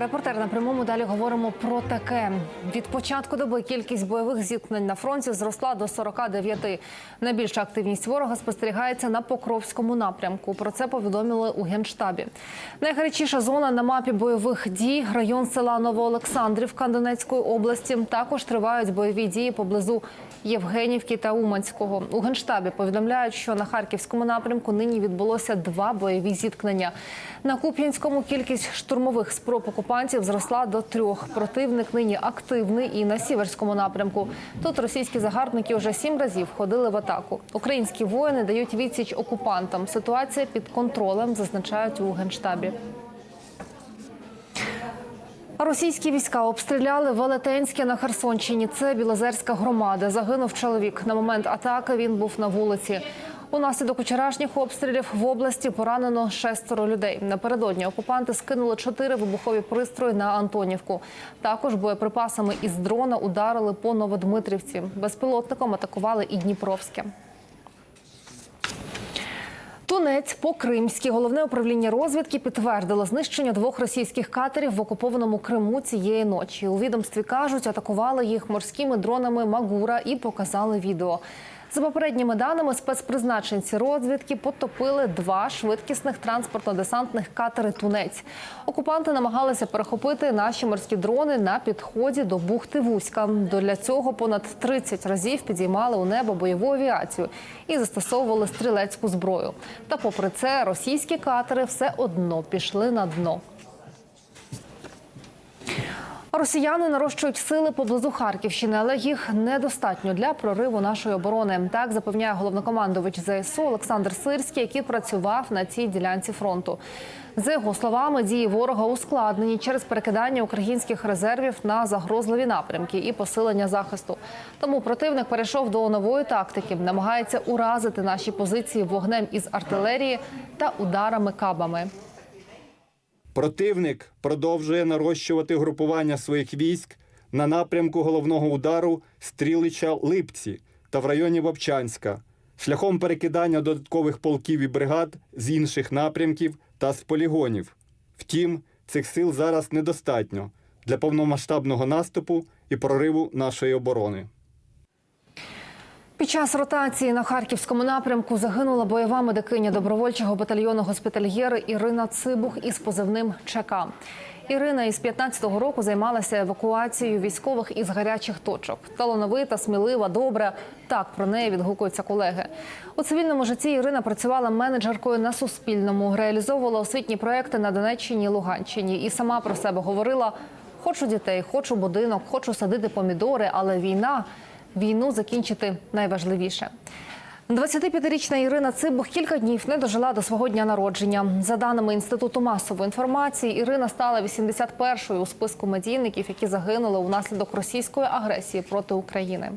Репортер на прямому далі говоримо про таке. Від початку доби кількість бойових зіткнень на фронті зросла до 49. Найбільша активність ворога спостерігається на Покровському напрямку. Про це повідомили у генштабі. Найгарячіша зона на мапі бойових дій район села Новоолександрівка Донецької області. Також тривають бойові дії поблизу Євгенівки та Уманського. У генштабі повідомляють, що на харківському напрямку нині відбулося два бойові зіткнення. На Куп'янському кількість штурмових спроб окупантів зросла до трьох. Противник нині активний і на сіверському напрямку. Тут російські загарбники вже сім разів ходили в атаку. Українські воїни дають відсіч окупантам. Ситуація під контролем, зазначають у генштабі. Російські війська обстріляли Велетенське на Херсонщині. Це Білозерська громада. Загинув чоловік. На момент атаки він був на вулиці. Унаслідок вчорашніх обстрілів в області поранено шестеро людей. Напередодні окупанти скинули чотири вибухові пристрої на Антонівку. Також боєприпасами із дрона ударили по Новодмитрівці. Безпілотником атакували і Дніпровське. Тунець по Кримській головне управління розвідки підтвердило знищення двох російських катерів в окупованому Криму цієї ночі. У відомстві кажуть, атакували їх морськими дронами Магура і показали відео. За попередніми даними, спецпризначенці розвідки потопили два швидкісних транспортно-десантних катери Тунець. Окупанти намагалися перехопити наші морські дрони на підході до бухти Вузька. Для цього понад 30 разів підіймали у небо бойову авіацію і застосовували стрілецьку зброю. Та, попри це, російські катери все одно пішли на дно. Росіяни нарощують сили поблизу Харківщини, але їх недостатньо для прориву нашої оборони. Так запевняє головнокомандувач ЗСУ Олександр Сирський, який працював на цій ділянці фронту. За його словами, дії ворога ускладнені через перекидання українських резервів на загрозливі напрямки і посилення захисту. Тому противник перейшов до нової тактики, намагається уразити наші позиції вогнем із артилерії та ударами кабами. Противник продовжує нарощувати групування своїх військ на напрямку головного удару Стрілича Липці та в районі Вовчанська, шляхом перекидання додаткових полків і бригад з інших напрямків та з полігонів. Втім, цих сил зараз недостатньо для повномасштабного наступу і прориву нашої оборони. Під час ротації на харківському напрямку загинула бойова медикиня добровольчого батальйону госпітальєри Ірина Цибух із позивним ЧК. Ірина із 15-го року займалася евакуацією військових із гарячих точок. Талановита, смілива, добра. Так про неї відгукуються колеги. У цивільному житті Ірина працювала менеджеркою на Суспільному, реалізовувала освітні проекти на Донеччині і Луганщині. І сама про себе говорила: хочу дітей, хочу будинок, хочу садити помідори, але війна війну закінчити найважливіше. 25-річна Ірина Цибух кілька днів не дожила до свого дня народження. За даними інституту масової інформації, Ірина стала 81-ю у списку медійників, які загинули унаслідок російської агресії проти України.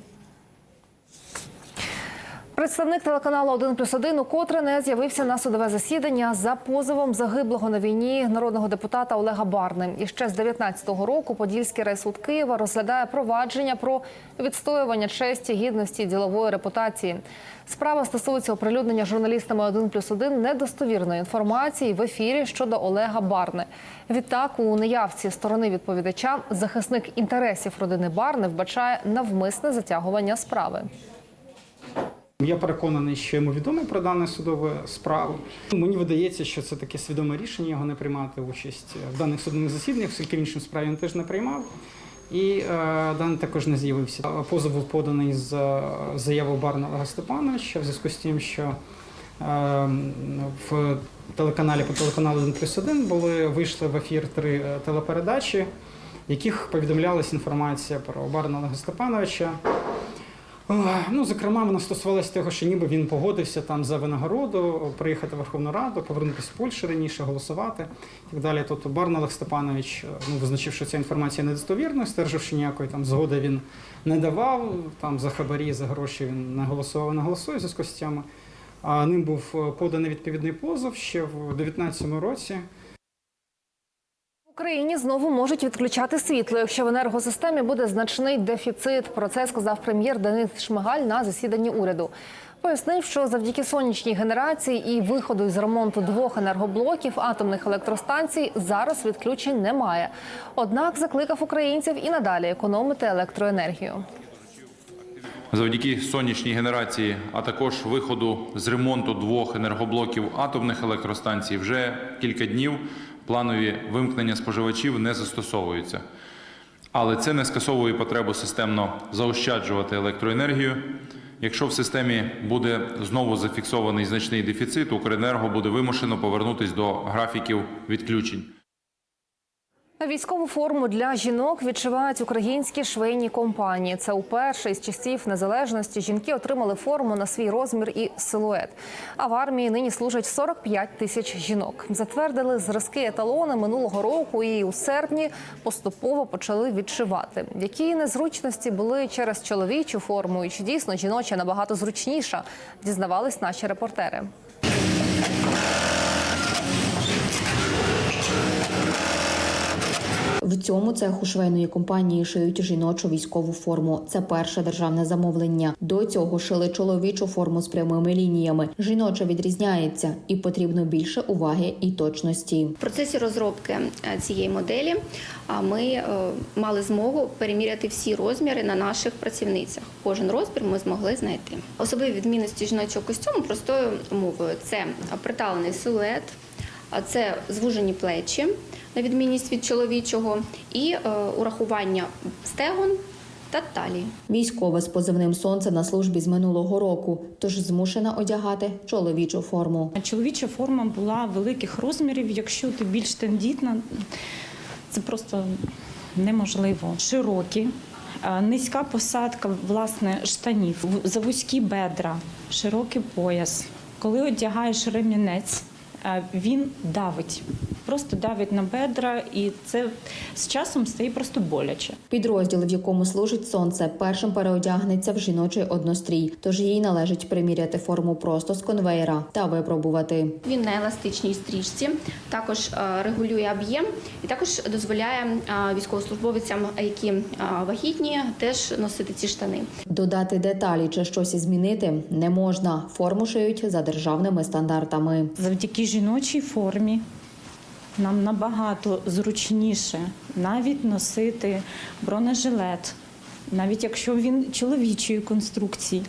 Представник телеканалу «1 плюс 1» укотре не з'явився на судове засідання за позовом загиблого на війні народного депутата Олега Барни. І ще з 19-го року Подільський райсуд Києва розглядає провадження про відстоювання честі, гідності і ділової репутації. Справа стосується оприлюднення журналістами «1 плюс 1» недостовірної інформації в ефірі щодо Олега Барни. Відтак, у неявці сторони відповідача захисник інтересів родини Барни вбачає навмисне затягування справи. Я переконаний, що йому відомо про дану судову справу. Мені видається, що це таке свідоме рішення його не приймати участь в даних судових засіданнях, оскільки в іншому справі він теж не приймав. І е, даний також не з'явився. Позов був поданий з заявою Барна Олега Степановича в зв'язку з тим, що е, в телеканалі по телеканалу 1 плюс 1 були вийшли в ефір три е, телепередачі, в яких повідомлялася інформація про Барна Олега Степановича. Ну, зокрема, вона стосувалася того, що ніби він погодився там за винагороду приїхати в Верховну Раду, повернутися в Польщу раніше, голосувати і так далі. Тобто Барна Олег Степанович ну, визначив, що ця інформація недостовірна, стверджував, що ніякої там згоди він не давав. Там за хабарі, за гроші він не голосував, не голосує зв'язку з цим. А ним був поданий відповідний позов ще в 2019 році. Україні знову можуть відключати світло, якщо в енергосистемі буде значний дефіцит. Про це сказав прем'єр Денис Шмигаль на засіданні уряду. Пояснив, що завдяки сонячній генерації і виходу із ремонту двох енергоблоків атомних електростанцій зараз відключень немає. Однак закликав українців і надалі економити електроенергію. Завдяки сонячній генерації, а також виходу з ремонту двох енергоблоків атомних електростанцій, вже кілька днів планові вимкнення споживачів не застосовуються. Але це не скасовує потребу системно заощаджувати електроенергію. Якщо в системі буде знову зафіксований значний дефіцит, Укренерго буде вимушено повернутись до графіків відключень. Військову форму для жінок відшивають українські швейні компанії. Це уперше із часів незалежності жінки отримали форму на свій розмір і силует. А в армії нині служать 45 тисяч жінок. Затвердили зразки еталони минулого року і у серпні поступово почали відшивати. Які незручності були через чоловічу форму, і чи дійсно жіноча набагато зручніша, дізнавались наші репортери. В цьому цеху швейної компанії шиють жіночу військову форму. Це перше державне замовлення. До цього шили чоловічу форму з прямими лініями. Жіноча відрізняється і потрібно більше уваги і точності. В процесі розробки е, цієї моделі ми е, мали змогу переміряти всі розміри на наших працівницях. Кожен розмір ми змогли знайти. Особливі відмінності жіночого костюму простою мовою це приталений силует, це звужені плечі, на відмінність від чоловічого, і е, урахування стегон та талії. Військова з позивним сонце на службі з минулого року, тож змушена одягати чоловічу форму. Чоловіча форма була великих розмірів. Якщо ти більш тендітна, це просто неможливо. Широкі, е, низька посадка власне штанів, завузькі бедра, широкий пояс. Коли одягаєш ремінець, він давить. Просто давить на бедра, і це з часом стає просто боляче. Підрозділ, в якому служить сонце, першим переодягнеться в жіночий однострій, тож їй належить приміряти форму просто з конвейера та випробувати. Він на еластичній стрічці, також е, регулює об'єм і також дозволяє е, військовослужбовцям, які е, вагітні, теж носити ці штани. Додати деталі чи щось змінити не можна. Форму шиють за державними стандартами. Завдяки жіночій формі нам набагато зручніше навіть носити бронежилет, навіть якщо він чоловічої конструкції.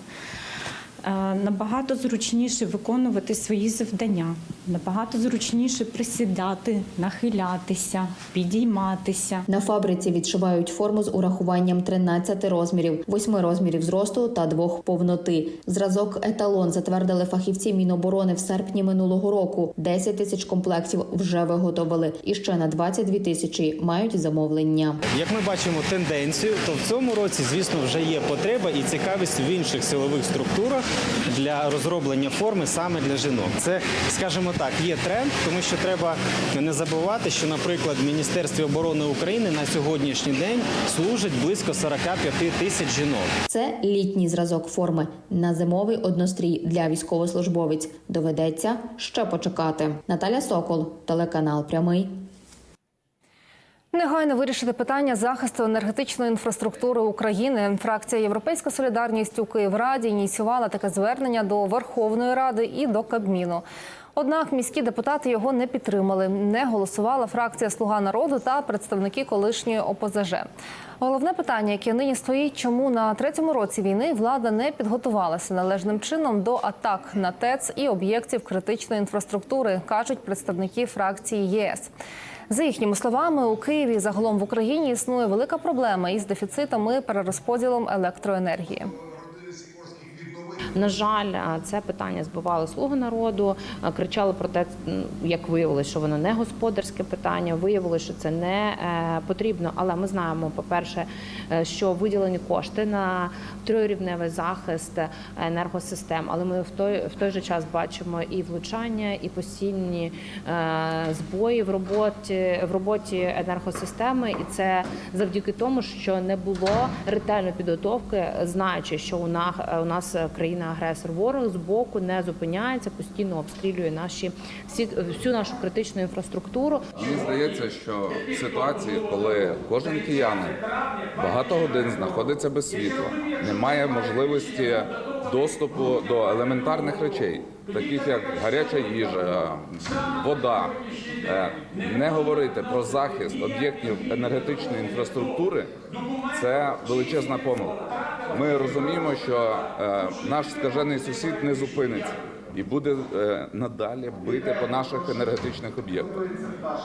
Е, Набагато зручніше виконувати свої завдання, набагато зручніше присідати, нахилятися, підійматися. На фабриці відшивають форму з урахуванням 13 розмірів, 8 розмірів зросту та двох повноти. Зразок еталон затвердили фахівці Міноборони в серпні минулого року. 10 тисяч комплектів вже виготовили, і ще на 22 тисячі мають замовлення. Як ми бачимо тенденцію, то в цьому році, звісно, вже є потреба і цікавість в інших силових структурах для розроблення форми саме для жінок. Це, скажімо так, є тренд, тому що треба не забувати, що, наприклад, в Міністерстві оборони України на сьогоднішній день служить близько 45 тисяч жінок. Це літній зразок форми на зимовий однострій для військовослужбовець. Доведеться ще почекати. Наталя Сокол, телеканал Прямий. Негайно вирішити питання захисту енергетичної інфраструктури України. Фракція Європейська солідарність у Київраді ініціювала таке звернення до Верховної Ради і до Кабміну. Однак міські депутати його не підтримали. Не голосувала фракція Слуга народу та представники колишньої ОПЗЖ. Головне питання, яке нині стоїть, чому на третьому році війни влада не підготувалася належним чином до атак на ТЕЦ і об'єктів критичної інфраструктури, кажуть представники фракції ЄС. За їхніми словами, у Києві загалом в Україні існує велика проблема із дефіцитами перерозподілом електроенергії. На жаль, це питання збивали слуги народу, кричали про те, як виявилось, що воно не господарське питання. Виявилося, що це не е, потрібно. Але ми знаємо, по-перше, е, що виділені кошти на трирівневий захист енергосистем. Але ми в той в той же час бачимо і влучання, і постійні е, збої в роботі в роботі енергосистеми, і це завдяки тому, що не було ретельної підготовки, знаючи, що у нас у нас країна-агресор ворог з боку не зупиняється, постійно обстрілює наші всі всю нашу критичну інфраструктуру. Мені здається, що в ситуації, коли кожен киянин багато годин знаходиться без світла, немає можливості доступу до елементарних речей, таких як гаряча їжа, вода. Е, Не говорити про захист об'єктів енергетичної інфраструктури це величезна помилка. Ми розуміємо, що е, наш скажений сусід не зупиниться і буде е, надалі бити по наших енергетичних об'єктах.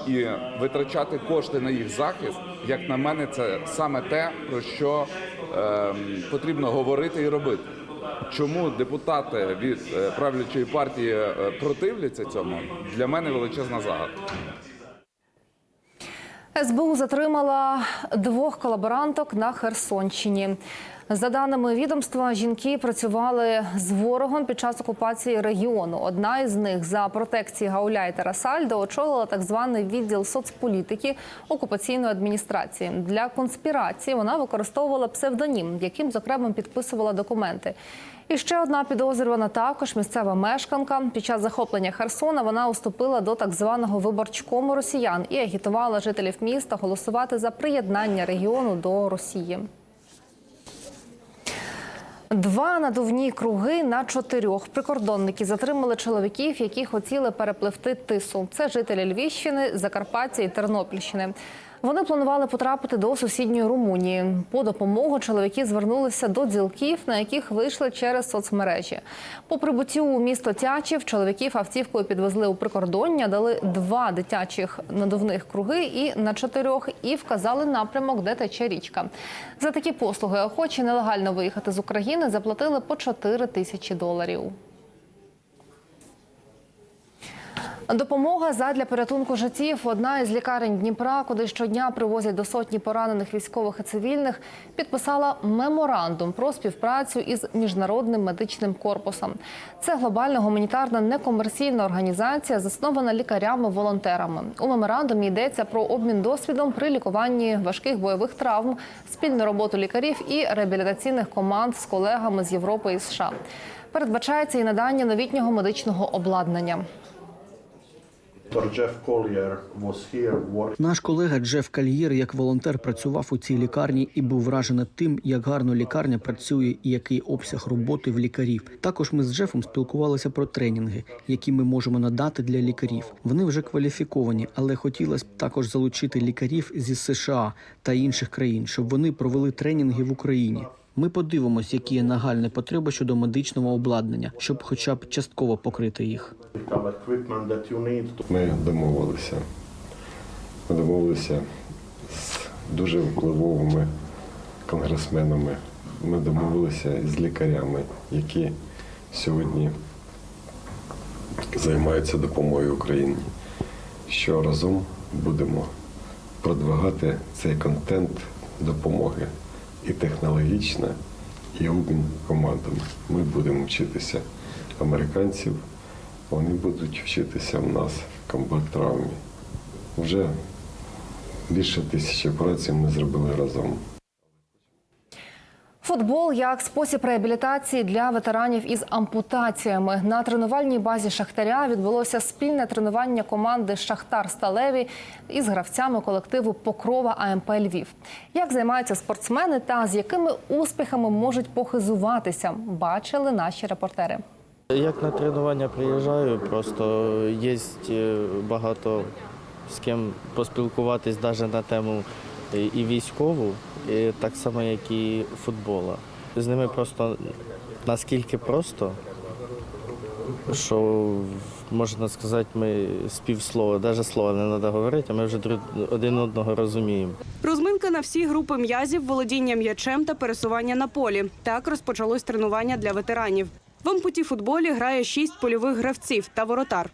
І витрачати кошти на їх захист, як на мене, це саме те, про що е, потрібно говорити і робити. Чому депутати від е, правлячої партії е, противляться цьому? Для мене величезна загадка. СБУ затримала двох колаборанток на Херсонщині. За даними відомства, жінки працювали з ворогом під час окупації регіону. Одна із них за протекції Гауляйтера Сальдо очолила так званий відділ соцполітики окупаційної адміністрації. Для конспірації вона використовувала псевдонім, яким зокрема підписувала документи. І ще одна підозрювана також місцева мешканка. Під час захоплення Херсона вона уступила до так званого виборчкому росіян і агітувала жителів міста голосувати за приєднання регіону до Росії. Два надувні круги на чотирьох прикордонники затримали чоловіків, які хотіли перепливти тису. Це жителі Львівщини, Закарпаття і Тернопільщини. Вони планували потрапити до сусідньої Румунії. По допомогу чоловіки звернулися до ділків, на яких вийшли через соцмережі. По прибуттю у місто Тячів чоловіків автівкою підвезли у прикордоння, дали два дитячих надувних круги і на чотирьох і вказали напрямок, де тече річка. За такі послуги охочі нелегально виїхати з України заплатили по 4 тисячі доларів. Допомога задля порятунку життів. Одна із лікарень Дніпра, куди щодня привозять до сотні поранених військових і цивільних, підписала меморандум про співпрацю із міжнародним медичним корпусом. Це глобальна гуманітарна некомерційна організація, заснована лікарями-волонтерами. У меморандумі йдеться про обмін досвідом при лікуванні важких бойових травм, спільну роботу лікарів і реабілітаційних команд з колегами з Європи і США. Передбачається і надання новітнього медичного обладнання. Наш колега Джеф Кальєр як волонтер працював у цій лікарні і був вражений тим, як гарно лікарня працює і який обсяг роботи в лікарів. Також ми з Джефом спілкувалися про тренінги, які ми можемо надати для лікарів. Вони вже кваліфіковані, але хотілося б також залучити лікарів зі США та інших країн, щоб вони провели тренінги в Україні. Ми подивимось, які є нагальні потреби щодо медичного обладнання, щоб хоча б частково покрити їх. Ми домовилися. Ми домовилися з дуже впливовими конгресменами. Ми домовилися з лікарями, які сьогодні займаються допомогою Україні. Що разом будемо продвигати цей контент допомоги і технологічна, і обмін командами. Ми будемо вчитися американців, вони будуть вчитися в нас комбат-травмі. Вже більше тисячі операцій ми зробили разом. Футбол як спосіб реабілітації для ветеранів із ампутаціями. На тренувальній базі Шахтаря відбулося спільне тренування команди Шахтар Сталеві із гравцями колективу Покрова АМП Львів. Як займаються спортсмени та з якими успіхами можуть похизуватися, бачили наші репортери. Як на тренування приїжджаю, просто є багато з ким поспілкуватись навіть на тему і військову, і так само, як і футбола. З ними просто наскільки просто, що можна сказати, ми з півслова, навіть слова не треба говорити, а ми вже один одного розуміємо. Розминка на всі групи м'язів, володіння м'ячем та пересування на полі. Так розпочалось тренування для ветеранів. В ампуті футболі грає шість польових гравців та воротар.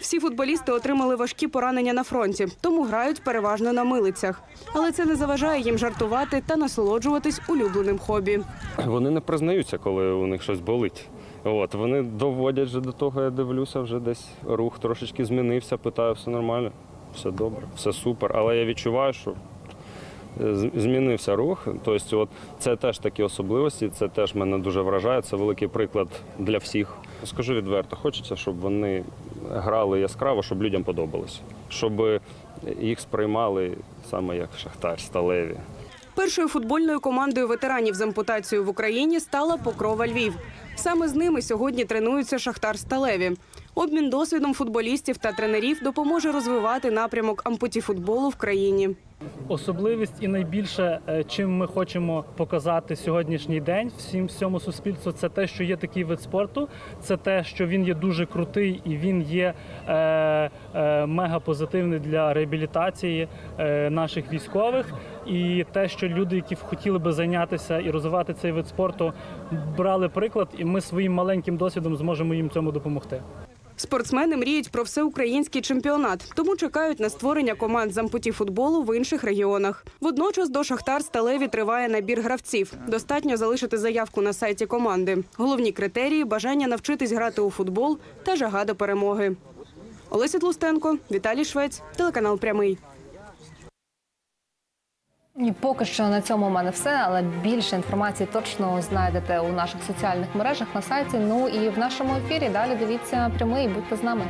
Всі футболісти отримали важкі поранення на фронті, тому грають переважно на милицях. Але це не заважає їм жартувати та насолоджуватись улюбленим хобі. Вони не признаються, коли у них щось болить. От вони доводять вже до того, я дивлюся, вже десь рух трошечки змінився, питаю, все нормально, все добре, все супер. Але я відчуваю, що змінився рух. Тобто, от це теж такі особливості, це теж мене дуже вражає. Це великий приклад для всіх. Скажу відверто, хочеться, щоб вони грали яскраво, щоб людям подобалося, щоб їх сприймали саме як шахтар, сталеві. Першою футбольною командою ветеранів з ампутацією в Україні стала Покрова Львів. Саме з ними сьогодні тренуються Шахтар Сталеві. Обмін досвідом футболістів та тренерів допоможе розвивати напрямок ампутіфутболу в країні. Особливість і найбільше, е, чим ми хочемо показати сьогоднішній день всім всьому суспільству, це те, що є такий вид спорту, це те, що він є дуже крутий і він є е, е, мега позитивний для реабілітації е, наших військових. І те, що люди, які хотіли би зайнятися і розвивати цей вид спорту, брали приклад, і ми своїм маленьким досвідом зможемо їм цьому допомогти. Спортсмени мріють про всеукраїнський чемпіонат, тому чекають на створення команд з ампутіфутболу в інших регіонах. Водночас до Шахтар Сталеві триває набір гравців. Достатньо залишити заявку на сайті команди. Головні критерії бажання навчитись грати у футбол та жага до перемоги. Олеся Тлустенко, Віталій Швець, телеканал Прямий. І поки що на цьому у мене все, але більше інформації точно знайдете у наших соціальних мережах на сайті. Ну і в нашому ефірі. Далі дивіться прямий, будьте з нами.